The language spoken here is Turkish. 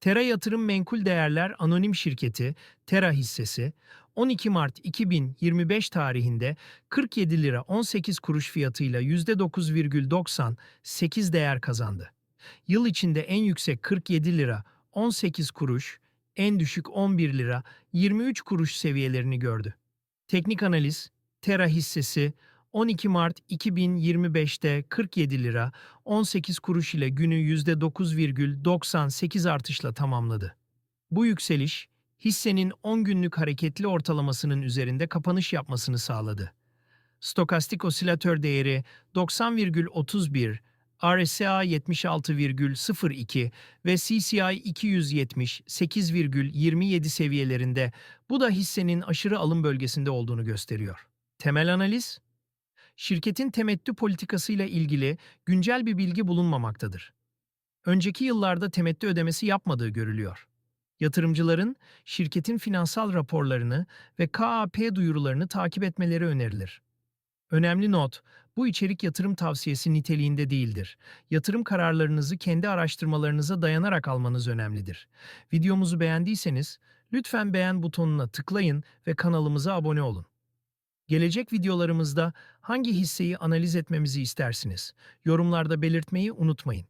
Tera Yatırım Menkul Değerler Anonim Şirketi, Tera hissesi, 12 Mart 2025 tarihinde 47 lira 18 kuruş fiyatıyla %9,98 değer kazandı. Yıl içinde en yüksek 47 lira 18 kuruş, en düşük 11 lira 23 kuruş seviyelerini gördü. Teknik analiz, Tera hissesi 12 Mart 2025'te 47 lira 18 kuruş ile günü %9,98 artışla tamamladı. Bu yükseliş, hissenin 10 günlük hareketli ortalamasının üzerinde kapanış yapmasını sağladı. Stokastik osilatör değeri 90,31, RSI 76,02 ve CCI 278,27 seviyelerinde bu da hissenin aşırı alım bölgesinde olduğunu gösteriyor. Temel analiz Şirketin temettü politikasıyla ilgili güncel bir bilgi bulunmamaktadır. Önceki yıllarda temettü ödemesi yapmadığı görülüyor. Yatırımcıların şirketin finansal raporlarını ve KAP duyurularını takip etmeleri önerilir. Önemli not, bu içerik yatırım tavsiyesi niteliğinde değildir. Yatırım kararlarınızı kendi araştırmalarınıza dayanarak almanız önemlidir. Videomuzu beğendiyseniz lütfen beğen butonuna tıklayın ve kanalımıza abone olun. Gelecek videolarımızda hangi hisseyi analiz etmemizi istersiniz? Yorumlarda belirtmeyi unutmayın.